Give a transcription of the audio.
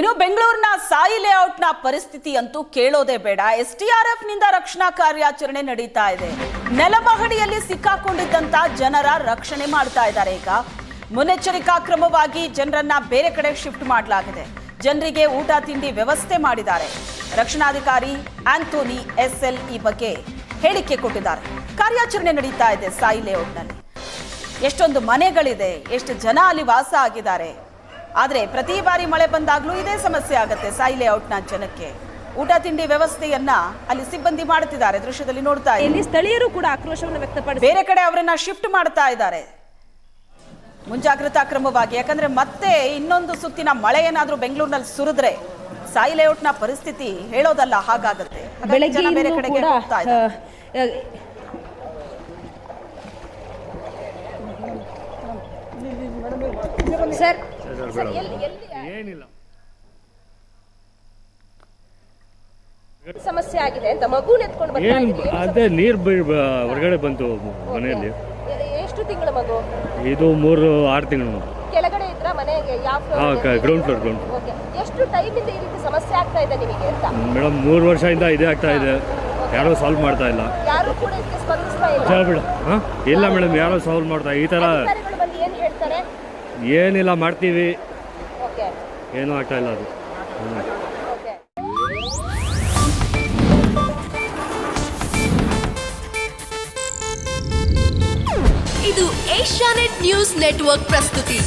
ಇನ್ನು ಬೆಂಗಳೂರಿನ ಸಾಯಿ ಲೇಔಟ್ನ ಪರಿಸ್ಥಿತಿ ಅಂತೂ ಕೇಳೋದೇ ಬೇಡ. ಎಸ್ಟಿಆರ್ಎಫ್ನಿಂದ ರಕ್ಷಣಾ ಕಾರ್ಯಾಚರಣೆ ನಡೀತಾ ಇದೆ. ನೆಲಮಹಡಿಯಲ್ಲಿ ಸಿಕ್ಕಾಕೊಂಡಿದ್ದಂತ ಜನರ ರಕ್ಷಣೆ ಮಾಡ್ತಾ ಇದ್ದಾರೆ ಈಗ. ಮುನ್ನೆಚ್ಚರಿಕಾ ಕ್ರಮವಾಗಿ ಜನರನ್ನ ಬೇರೆ ಕಡೆ ಶಿಫ್ಟ್ ಮಾಡಲಾಗಿದೆ. ಜನರಿಗೆ ಊಟ, ತಿಂಡಿ ವ್ಯವಸ್ಥೆ ಮಾಡಿದ್ದಾರೆ. ರಕ್ಷಣಾಧಿಕಾರಿ ಆಂಥೋನಿ ಎಸ್ಎಲ್ ಈ ಬಗ್ಗೆ ಹೇಳಿಕೆ ಕೊಟ್ಟಿದ್ದಾರೆ. ಕಾರ್ಯಾಚರಣೆ ನಡೀತಾ ಇದೆ ಸಾಯಿ ಲೇಔಟ್ನಲ್ಲಿ. ಎಷ್ಟೊಂದು ಮನೆಗಳಿದೆ, ಎಷ್ಟು ಜನ ಅಲ್ಲಿ ವಾಸ ಆಗಿದ್ದಾರೆ. ಆದರೆ ಪ್ರತಿ ಬಾರಿ ಮಳೆ ಬಂದಾಗಲೂ ಇದೇ ಸಮಸ್ಯೆ ಆಗುತ್ತೆ ಸಾಯಿ ಲೇಔಟ್ನ ಜನಕ್ಕೆ ಊಟ ತಿಂಡಿ ವ್ಯವಸ್ಥೆಯನ್ನ ಅಲ್ಲಿ ಸಿಬ್ಬಂದಿ ಮಾಡುತ್ತಿದ್ದಾರೆ ದೃಶ್ಯದಲ್ಲಿ ನೋಡ್ತಾ ಇದ್ದೀವಿ. ಇಲ್ಲಿ ಸ್ಥಳೀಯರು ಕೂಡ ಆಕ್ರೋಶವನ್ನು ವ್ಯಕ್ತಪಡಿಸಿ ಬೇರೆ ಕಡೆ ಅವರನ್ನ ಶಿಫ್ಟ್ ಮಾಡ್ತಾ ಇದ್ದಾರೆ ಮುಂಜಾಗ್ರತಾ ಕ್ರಮವಾಗಿ ಯಾಕಂದ್ರೆ ಮತ್ತೆ ಇನ್ನೊಂದು ಸುತ್ತಿನ ಮಳೆ ಏನಾದ್ರೂ ಬೆಂಗಳೂರಿನಲ್ಲಿ ಸುರಿದ್ರೆ ಸಾಯಿ ಲೇಔಟ್ನ ಪರಿಸ್ಥಿತಿ ಹೇಳೋದಲ್ಲ ಹಾಗಾಗತ್ತೆ ಬೇರೆ ಕಡೆಗೆ ಹೋಗ್ತಾ ಇದ್ದಾರೆ. ಸರ್ ಏನಿಲ್ಲ. ಸಮಸ್ಯೆ ಆಗಿದೆ ಅಂತ ಮಗು ಎತ್ಕೊಂಡು ಏನ್ ಅದೇ ನೀರು ಹೊರಗಡೆ ಬಂತು ಮನೆಯಲ್ಲಿ. ಎಷ್ಟು ತಿಂಗಳ ಮಗು? ಇದು ಮೂರು ಆರು ತಿಂಗಳು ಕೆಳಗಡೆ ಇದ್ರ ಮನೆಗೆ ಯಾವ ಗ್ರೌಂಡ್ ಫ್ಲೋರ್ ಗ್ರೌಂಡ್ ಎಷ್ಟು ಎಷ್ಟು ಇಂದ ಈ ರೀತಿ ಸಮಸ್ಯೆ ಆಗ್ತಾ ಇದೆ ನಿಮಗೆ ಅಂತ? ಮೇಡಮ್ ಮೂರು ವರ್ಷದಿಂದ ಇದೇ ಆಗ್ತಾ ಇದೆ. ಯಾರೋ ಸಾಲ್ವ್ ಮಾಡ್ತಾ ಇಲ್ಲ. ಯಾರು ಕೂಡ ಇದಕ್ಕೆ ಸ್ಪಂದಿಸ್ತಾ ಇಲ್ಲ? ಇಲ್ಲ ಮೇಡಮ್ ಯಾರೋ ಸಾಲ್ವ್ ಮಾಡ್ತಾ ಈ ಥರ ಏನಿಲ್ಲ ಮಾಡ್ತೀವಿ. ಓಕೆ. ಏನೂ ಆಗ್ತಾ ಇಲ್ಲ ಅದು. ಓಕೆ ಇದು ಏಷ್ಯಾನೆಟ್ ನ್ಯೂಸ್ ನೆಟ್ವರ್ಕ್ ಪ್ರಸ್ತುತಿ.